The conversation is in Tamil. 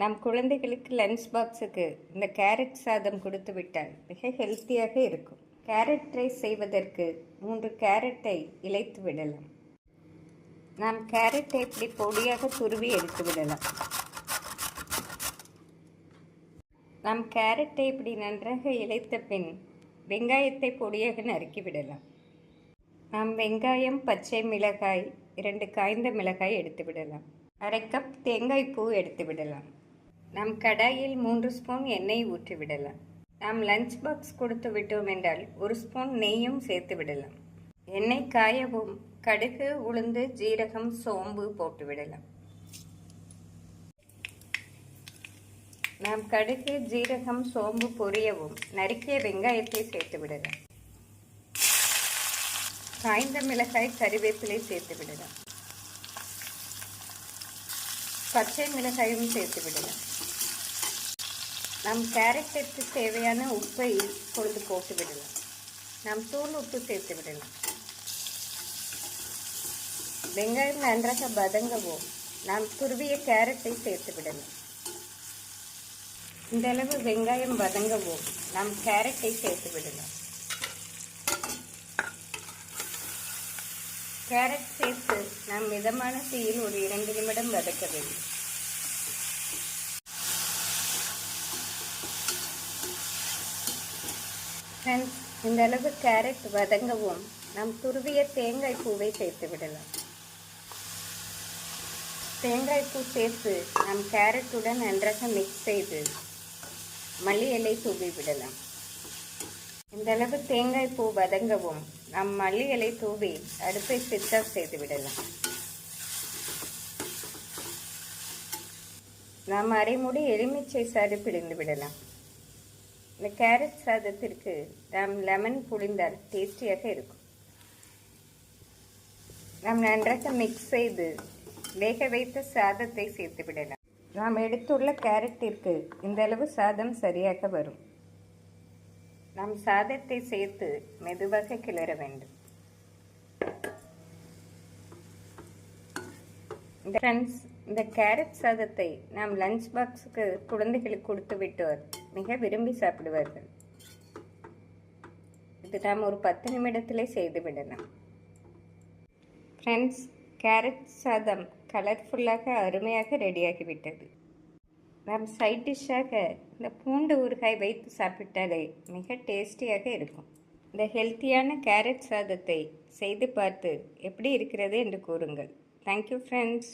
நம் குழந்தைகளுக்கு லன்ச் பாக்ஸுக்கு இந்த கேரட் சாதம் கொடுத்து விட்டால் மிக ஹெல்த்தியாக இருக்கும். கேரட் ரைஸ் செய்வதற்கு மூன்று கேரட்டை இழைத்து விடலாம். நாம் கேரட்டை இப்படி பொடியாக துருவி எடுத்து விடலாம். நாம் கேரட்டை இப்படி நன்றாக இழைத்த பின் வெங்காயத்தை பொடியாக நறுக்கி விடலாம். நாம் வெங்காயம் பச்சை மிளகாய் இரண்டு காய்ந்த மிளகாய் எடுத்து விடலாம். அரை கப் தேங்காய் பூ எடுத்து விடலாம். நம் கடாயில் மூன்று ஸ்பூன் எண்ணெய் ஊற்றி விடலாம் நாம் லஞ்ச் பாக்ஸ் கொடுத்து விட்டோம் என்றால் ஒரு ஸ்பூன் நெய்யும் சேர்த்து விடலாம். எண்ணெய் காயவும் கடுகு உளுந்து ஜீரகம் சோம்பு போட்டு விடலாம். நாம் கடுகு ஜீரகம் சோம்பு பொரியவும் நறுக்கிய வெங்காயத்தை சேர்த்து விடலாம். காய்ந்த மிளகாய் கறிவேப்பிலை சேர்த்து விடலாம். பச்சை மிளகாயும் சேர்த்து விடலாம் நம் கேரட்டிற்கு தேவையான உப்பை பொழுது போட்டு விடலாம். நாம் தூள் உப்பு சேர்த்து விடலாம். வெங்காயம் நன்றாக பதங்கவும் நாம் துருவிய கேரட்டை சேர்த்து விடலாம். இந்த அளவு வெங்காயம் வதங்கவும் நாம் கேரட்டை சேர்த்து விடலாம். கேரட் சேர்த்து நாம் மிதமான தீயில் ஒரு இரண்டு நிமிடம் வதக்க வேண்டும். ஃப்ரெண்ட்ஸ் இந்த அளவு கேரட் வதங்கவும் நாம் துருவிய தேங்காய் பூவை சேர்த்து விடலாம். தேங்காய் பூ சேர்த்து நாம் கேரட்டுடன் நன்றாக மிக்ஸ் செய்து மல்லி இலை தூவி விடலாம். இந்தளவு தேங்காய் பூ வதங்கவும் நாம் மல்லி இலை தூவி அடுப்பை ஸ்விட்ச் ஆஃப் செய்து விடலாம். நாம் அரைமுடி எலுமிச்சை சாறு பிழிந்து விடலாம். இந்த கேரட் சாதத்திற்கு நாம் லெமன் புளிந்தால் டேஸ்டியாக இருக்கும். நாம் நன்றாக மிக்ஸ் செய்து வேக வைத்த சாதத்தை சேர்த்து விடலாம். நாம் எடுத்துள்ள கேரட்டிற்கு இந்த அளவு சாதம் சரியாக வரும். நாம் சாதத்தை சேர்த்து மெதுவாக கிளற வேண்டும். இந்த ஃப்ரெண்ட்ஸ் இந்த கேரட் சாதத்தை நாம் லஞ்ச் பாக்ஸுக்கு குழந்தைகளுக்கு கொடுத்து விட்டோர் மிக விரும்பி சாப்பிடுவார்கள். இது நாம் ஒரு பத்து நிமிடத்திலே செய்து விடலாம். ஃப்ரெண்ட்ஸ் கேரட் சாதம் கலர்ஃபுல்லாக அருமையாக ரெடியாகிவிட்டது நாம் சைட் டிஷ்ஷாக இந்த பூண்டு ஊறுகாய் வைத்து சாப்பிட்டாலே மிக டேஸ்டியாக இருக்கும். இந்த ஹெல்த்தியான கேரட் சாதத்தை செய்து பார்த்து எப்படி இருக்கிறது என்று கூறுங்கள். Thank you friends